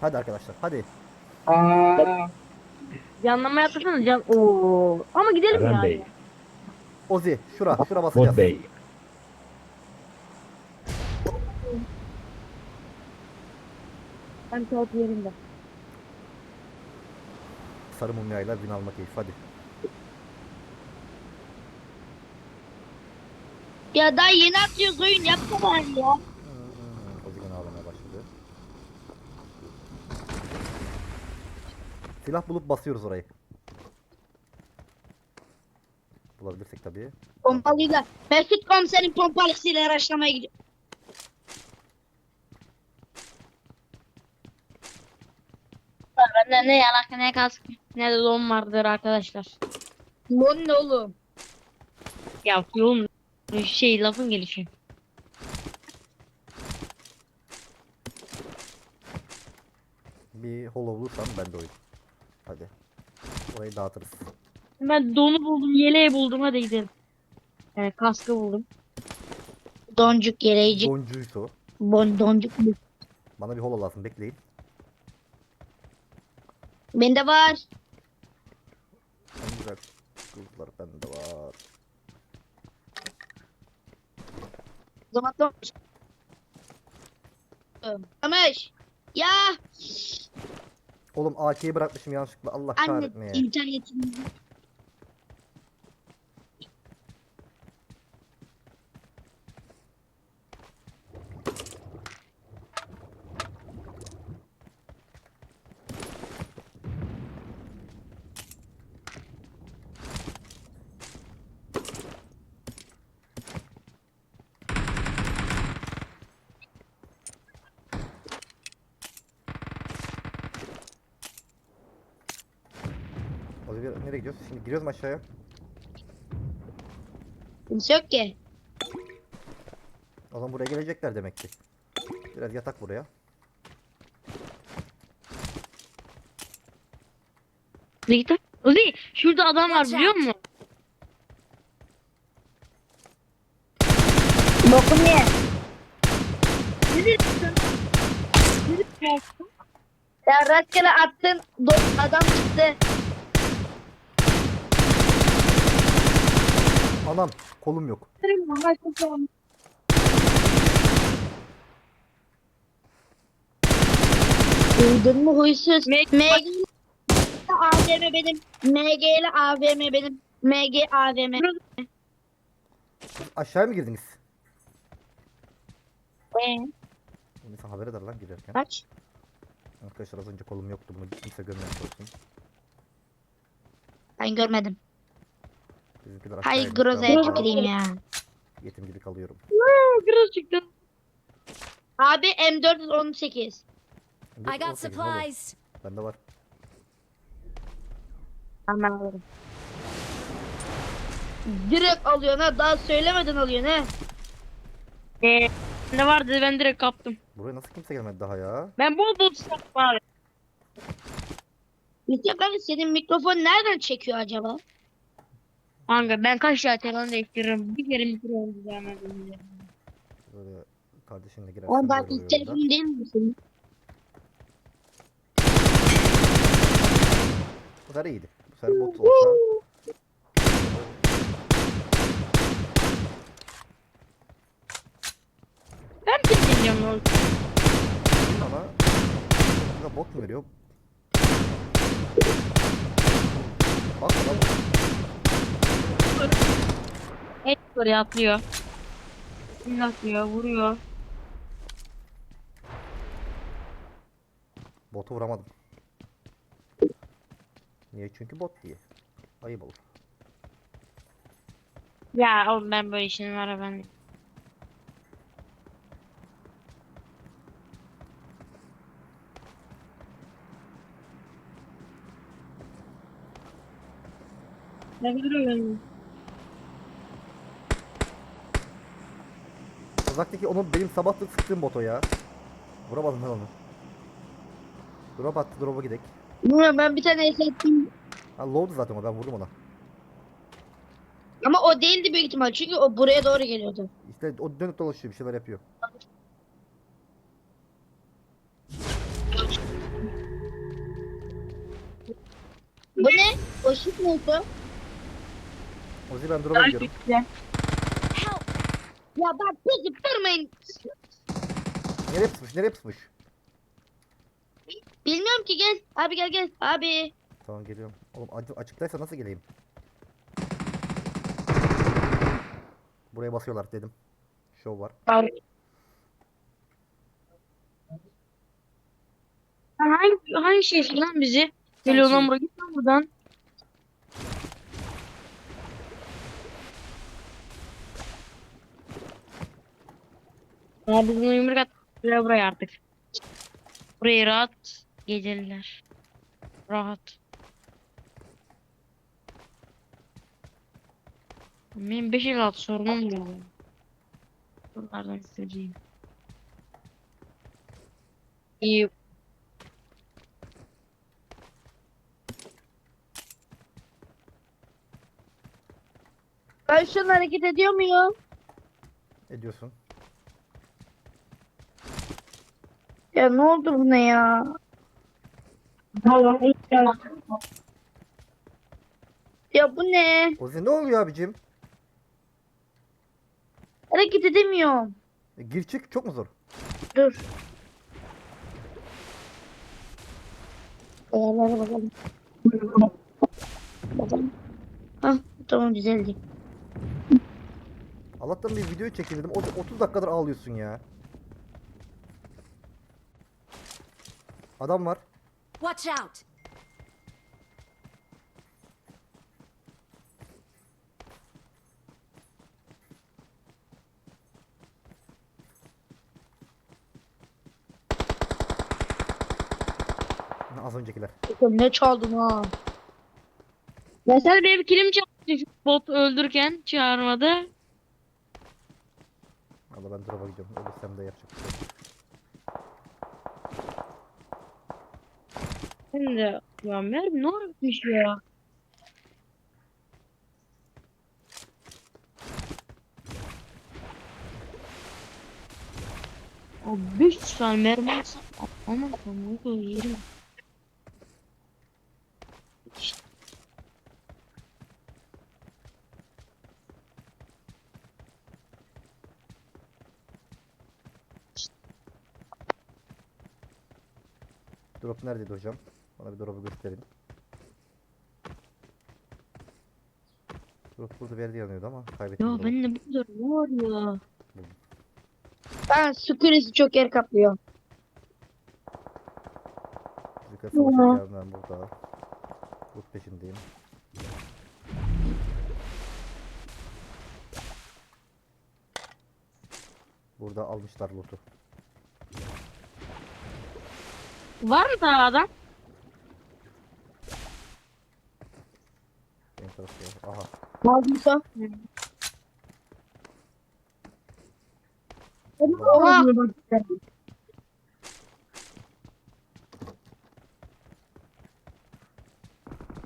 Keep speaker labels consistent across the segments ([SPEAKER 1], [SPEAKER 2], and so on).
[SPEAKER 1] Hadi arkadaşlar hadi.
[SPEAKER 2] Aa,
[SPEAKER 3] Yanlama yaptırsana can. Oo. Ama gidelim
[SPEAKER 4] Eren
[SPEAKER 3] yani.
[SPEAKER 4] Bey.
[SPEAKER 1] Ozi şura şura basacağız.
[SPEAKER 4] Mod Bey.
[SPEAKER 3] Ben kağıt yerinde.
[SPEAKER 1] Sarı mumyayla win alma keyif hadi.
[SPEAKER 5] Ya daha yeni atıyoruz oyun yapma bari ya.
[SPEAKER 1] Hmm, Ozi gene ağlamaya başladı. Silah bulup basıyoruz orayı. Bulabilirsek tabii.
[SPEAKER 5] Pompalıyla. Mesut komiserin pompalısıyla araçlamaya gidiyor.
[SPEAKER 3] Bende ne yalak ne kask ne de don vardır arkadaşlar.
[SPEAKER 5] Lan ne oğlum?
[SPEAKER 3] Ya yolun şey lafın gelişi.
[SPEAKER 1] Bir holo bulursam ben de oyun. Hadi. Orayı dağıtırız.
[SPEAKER 3] Ben donu buldum, yeleği buldum. Hadi gidelim. Yani kaskı buldum.
[SPEAKER 5] Doncuk yereycik.
[SPEAKER 1] Doncuysa.
[SPEAKER 5] Bon, doncuk.
[SPEAKER 1] Bana bir holo lazım bekleyin.
[SPEAKER 5] Bende var.
[SPEAKER 1] En güzel kızlar bende var.
[SPEAKER 5] Zaman. Kamış. Ya
[SPEAKER 1] Oğlum AK'yi bırakmışım yanlışlıkla Allah
[SPEAKER 5] anne
[SPEAKER 1] kahretmeye.
[SPEAKER 5] internetim.
[SPEAKER 1] Nereye gidiyoruz? Şimdi giriyoruz mu aşağıya?
[SPEAKER 5] Kimse yok ki.
[SPEAKER 1] O zaman buraya gelecekler demek ki. Biraz yatak buraya.
[SPEAKER 3] Hadi gidelim. Uzi şurada adam var biliyor musun?
[SPEAKER 5] Bokum ye. Ya rastgele attın. Adam çıktı.
[SPEAKER 1] Anam kolum yok.
[SPEAKER 5] Duydun mu huysuz? MG ile AVM benim. MG ile AVM benim. MG AVM.
[SPEAKER 1] Aşağıya mı girdiniz?
[SPEAKER 5] Ee,
[SPEAKER 1] İnsan haber eder lan girerken.
[SPEAKER 5] kaç?
[SPEAKER 1] Arkadaşlar az önce kolum yoktu bunu kimse görmemiş olsun.
[SPEAKER 5] Ben görmedim.
[SPEAKER 1] Bizimkiler
[SPEAKER 5] Hay
[SPEAKER 1] aşağıya
[SPEAKER 5] grozaya tüküreyim ya.
[SPEAKER 1] Yetim gibi kalıyorum.
[SPEAKER 3] Biraz çıktı.
[SPEAKER 5] Abi M418.
[SPEAKER 1] Bir
[SPEAKER 6] I got
[SPEAKER 1] 18 oğlum.
[SPEAKER 6] supplies.
[SPEAKER 1] Bende var.
[SPEAKER 5] Hemen alırım. Direkt alıyorsun ha. Daha söylemeden alıyorsun ha.
[SPEAKER 3] Ee, ne vardı ben direkt kaptım.
[SPEAKER 1] Buraya nasıl kimse gelmedi daha ya?
[SPEAKER 3] Ben bol bol sattım abi.
[SPEAKER 5] Yusuf abi senin mikrofon nereden çekiyor acaba?
[SPEAKER 3] Kanka ben kaç ya telefon değiştiririm. Bir kere mikrofon düzenledim.
[SPEAKER 1] Böyle kardeşinle girersen böyle oluyor
[SPEAKER 5] ilk telefon
[SPEAKER 1] da.
[SPEAKER 5] değil mi senin?
[SPEAKER 1] Bu sefer iyiydi. Bu sefer bot olsa.
[SPEAKER 3] Ben bir milyon oldu.
[SPEAKER 1] Ama burada bot mu veriyor? Bak lan
[SPEAKER 3] Et buraya atlıyor. Bir atlıyor, vuruyor.
[SPEAKER 1] botu vuramadım. Niye? Çünkü bot diye. Ayıp olur.
[SPEAKER 3] Ya oğlum ben böyle işin var ben. Ne duruyorsun?
[SPEAKER 1] Uzaktaki onun benim sabahlık sıktığım boto ya. Vuramadım ben onu. Drop attı drop'a gidek.
[SPEAKER 5] Bilmiyorum ben bir tane esettim.
[SPEAKER 1] Ha low'du zaten o ben vurdum ona.
[SPEAKER 5] Ama o değildi büyük ihtimal çünkü o buraya doğru geliyordu.
[SPEAKER 1] İşte o dönüp dolaşıyor bir şeyler yapıyor.
[SPEAKER 5] Bu ne? O şık ne oldu?
[SPEAKER 1] Ozi ben drop'a gidiyorum.
[SPEAKER 5] Ya bak bizi durmayın.
[SPEAKER 1] Nereye pusmuş? Nereye pusmuş?
[SPEAKER 5] Bilmiyorum ki gel. Abi gel gel. Abi.
[SPEAKER 1] Tamam geliyorum. Oğlum acı- açıktaysa nasıl geleyim? Buraya basıyorlar dedim. Şov var.
[SPEAKER 3] Hangi, hangi şey lan bizi? Geliyor lan buraya git lan buradan. Bizim yumruk at. Buraya buraya artık. Burayı rahat geceliler. Rahat. Benim 5 el altı sorunum var. Bunlardan isteyeceğim. İyi.
[SPEAKER 5] Ben şu an hareket ediyor muyum?
[SPEAKER 1] Ediyorsun.
[SPEAKER 5] Ya ne oldu buna ya? Ya bu ne?
[SPEAKER 1] Ozi ne oluyor abicim?
[SPEAKER 5] Hareket edemiyorum.
[SPEAKER 1] E, gir çık çok mu zor?
[SPEAKER 5] Dur. Ayarlara bakalım. Bakalım. Hah tamam düzeldi.
[SPEAKER 1] Allah'tan bir video çekildim. 30 dakikadır ağlıyorsun ya. Adam var.
[SPEAKER 4] Watch out!
[SPEAKER 1] Az öncekiler.
[SPEAKER 5] Ne çaldın ha?
[SPEAKER 3] Ya sen benim kilim çaldı bot öldürken çağırmadı.
[SPEAKER 1] Valla ben drop'a gidiyorum. Ölürsem de yapacak bir şey yok.
[SPEAKER 3] Sen de ya mermi ne bitmiş ya. Abi 500 tane mermi alsam aman tanrım o yerim.
[SPEAKER 1] Drop neredeydi hocam? Bana bir drop'u gösterin. Drop burada bir yerde yanıyordu ama kaybettim.
[SPEAKER 3] Ya ben de bu kadar ne var ya.
[SPEAKER 5] Ben süküresi çok yer kaplıyor.
[SPEAKER 1] Zika savaşı ben burada. Loot peşindeyim. Burada almışlar loot'u.
[SPEAKER 3] Var mı daha adam?
[SPEAKER 1] Tarafta. Aha.
[SPEAKER 3] Oha.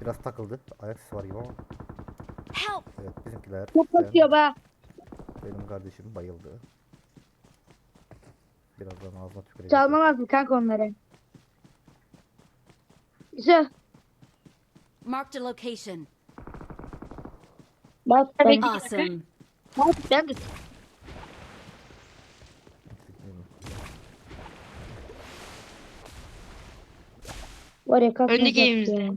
[SPEAKER 1] Biraz takıldı. Ayak sesi var gibi ama.
[SPEAKER 4] Help!
[SPEAKER 1] Evet bizimkiler.
[SPEAKER 5] Çok basıyor be.
[SPEAKER 1] benim kardeşim bayıldı. Birazdan ağzına tükürecek.
[SPEAKER 5] Çalmamaz mı kanka onları? Güzel.
[SPEAKER 4] Marked a location.
[SPEAKER 5] Bak
[SPEAKER 3] Tabii
[SPEAKER 5] ben,
[SPEAKER 3] ki.
[SPEAKER 4] Awesome.
[SPEAKER 5] bak ben de. Var ya kalk.
[SPEAKER 3] Öndeki evimizde.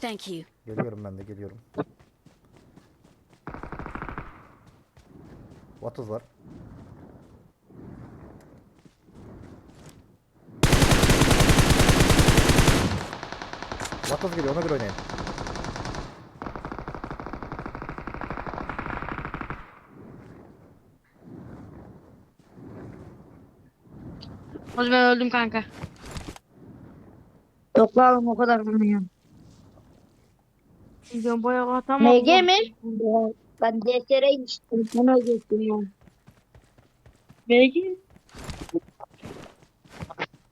[SPEAKER 4] Thank you.
[SPEAKER 1] Geliyorum ben de geliyorum. Vatoz var. Vatoz geliyor ona göre oynayın.
[SPEAKER 3] O zaman öldüm kanka.
[SPEAKER 5] Yok lan o kadar bilmiyorum.
[SPEAKER 3] Ben bayağı hatam oldu.
[SPEAKER 5] MG mi? Ben DSR'ymiştim. Ben ölecektim ya.
[SPEAKER 3] Belki.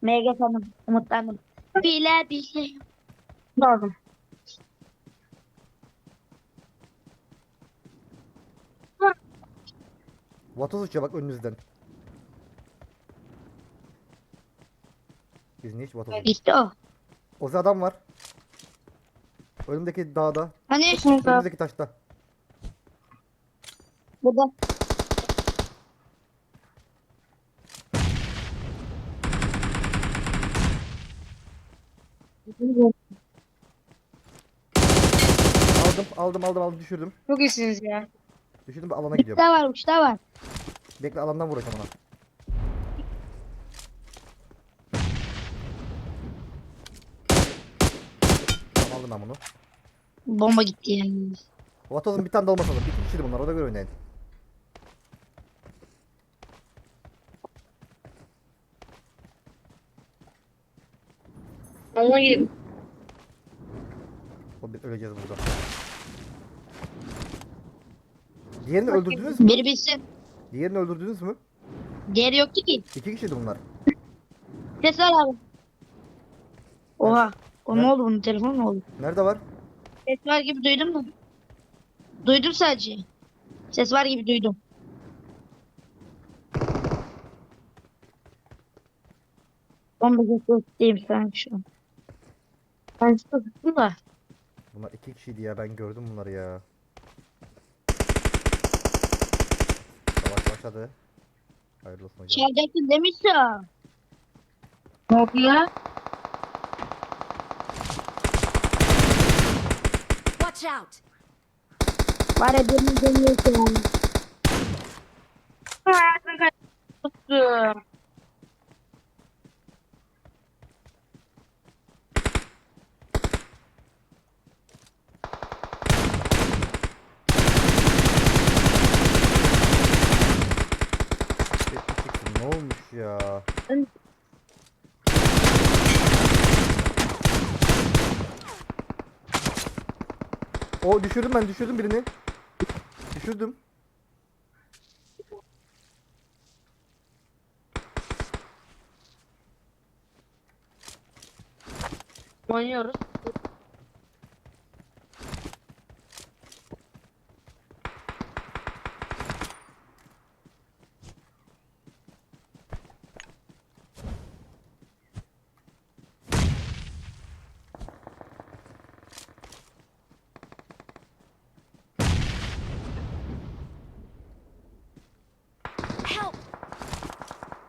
[SPEAKER 5] MG sanırım. Umutlandım. Bile bir şey.
[SPEAKER 3] Lazım.
[SPEAKER 1] Vatoz uçuyor bak önünüzden. Biz niye hiç Vatoz
[SPEAKER 5] Gitti o.
[SPEAKER 1] Ozi adam var. Önümdeki dağda.
[SPEAKER 5] Hani abi?
[SPEAKER 1] Önümüzdeki taşta.
[SPEAKER 5] Burada.
[SPEAKER 1] Aldım aldım aldım aldım düşürdüm.
[SPEAKER 3] Çok iyisiniz ya.
[SPEAKER 1] Düşürdüm alana
[SPEAKER 5] Bir
[SPEAKER 1] gidiyorum.
[SPEAKER 5] daha var, uç daha var.
[SPEAKER 1] Bekle alandan vuracağım ona. Ben bunu.
[SPEAKER 5] Bomba gitti yani.
[SPEAKER 1] Vatoz'un bir tane de olmasa da. Bir kişiydi bunlar. O da göre oynayın.
[SPEAKER 3] Ona gidip.
[SPEAKER 1] O bir öleceğiz burada. Diğerini öldürdünüz mü?
[SPEAKER 5] Biri bitsin.
[SPEAKER 1] Diğerini öldürdünüz mü?
[SPEAKER 5] Diğeri yoktu ki.
[SPEAKER 1] İki kişiydi bunlar.
[SPEAKER 5] Ses var abi. Oha. O ne oldu bunun telefon ne oldu?
[SPEAKER 1] Nerede var?
[SPEAKER 5] Ses var gibi duydum da. Duydum sadece. Ses var gibi duydum. Bomba göstereyim sen şu an. Ben sıkıldım da.
[SPEAKER 1] Bunlar iki kişiydi ya. Ben gördüm bunları ya. Savaş başladı. Hayırlı olsun hocam.
[SPEAKER 5] Çalacaksın demişse.
[SPEAKER 3] Ne yapıyor?
[SPEAKER 4] Watch out!
[SPEAKER 5] Var ya benim deniyorsun.
[SPEAKER 3] Hayatını kaçırdım.
[SPEAKER 1] Yetmiş çıktı. Ne olmuş ya? O düşürdüm ben düşürdüm birini. Düşürdüm.
[SPEAKER 3] Oynuyoruz.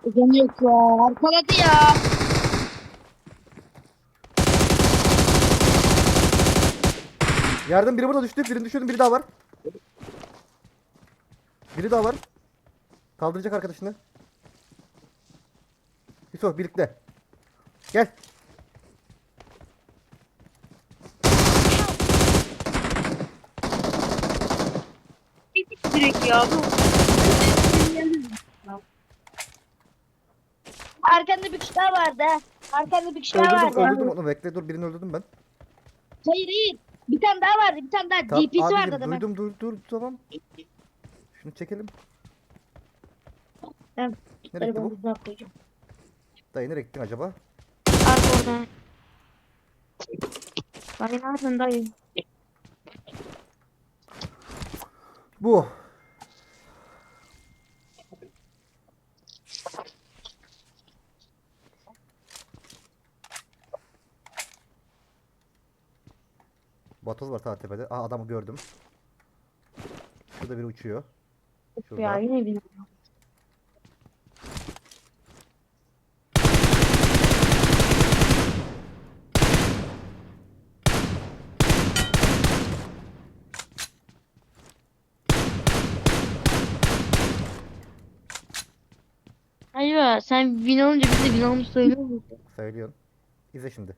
[SPEAKER 5] Deniyor ya. Arkaladı ya.
[SPEAKER 1] Yardım biri burada düştü. Birini düşürdüm. Biri daha var. Biri daha var. Kaldıracak arkadaşını. Yusuf birlikte. Gel.
[SPEAKER 3] Direkt ya bu.
[SPEAKER 5] Arkanda bir kişi daha vardı. ha. Arkanda bir kişi daha
[SPEAKER 1] Öldürdüm,
[SPEAKER 5] vardı.
[SPEAKER 1] öldürdüm onu. Bekle dur birini öldürdüm ben.
[SPEAKER 5] Hayır hayır. Bir tane daha vardı. Bir tane daha.
[SPEAKER 1] Tamam,
[SPEAKER 5] DP'si vardı
[SPEAKER 1] abicim,
[SPEAKER 5] adamın.
[SPEAKER 1] duydum dur dur tamam. Şunu çekelim.
[SPEAKER 5] Tamam.
[SPEAKER 1] Nereye gitti bu?
[SPEAKER 5] Koyacağım.
[SPEAKER 1] Dayı nereye gittin acaba?
[SPEAKER 3] Arka orada. Dayı nereden dayı?
[SPEAKER 1] Bu. Batoz var sağ tepede. Aa adamı gördüm. Şurada biri uçuyor. Şurada.
[SPEAKER 3] Ya yine bir. Hayır sen win alınca biz de win almış söylüyor musun?
[SPEAKER 1] Söylüyorsun. İzle şimdi.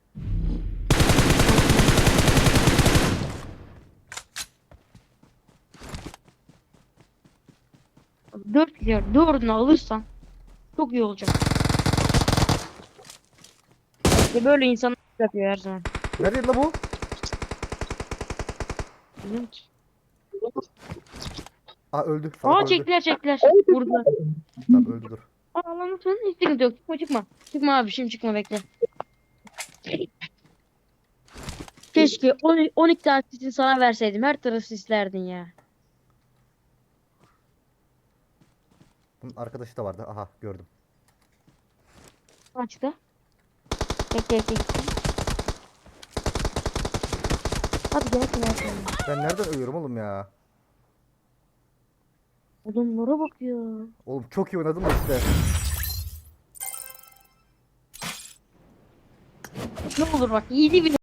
[SPEAKER 3] Dört gidiyor. Dördünü alırsan çok iyi olacak. İşte böyle insanlar yapıyor her zaman.
[SPEAKER 1] Nerede la bu?
[SPEAKER 3] Bilmiyorum ki.
[SPEAKER 1] Aa öldü. Salak
[SPEAKER 3] Aa
[SPEAKER 1] öldü.
[SPEAKER 3] çektiler çektiler. Burada.
[SPEAKER 1] Tamam öldü dur.
[SPEAKER 3] Aa lan lütfen hiç sıkıntı yok. Çıkma çıkma. Çıkma abi şimdi çıkma bekle. Keşke 10 12 tane sisini sana verseydim. Her tarafı sislerdin ya.
[SPEAKER 1] Bunun arkadaşı da vardı. Aha gördüm.
[SPEAKER 3] Açıkta. Bekle bekle. Hadi gel gel.
[SPEAKER 1] Ben nereden ölüyorum oğlum ya?
[SPEAKER 3] Adamlara bakıyor.
[SPEAKER 1] Oğlum çok iyi oynadım da işte.
[SPEAKER 3] Ne olur bak iyiydi bile.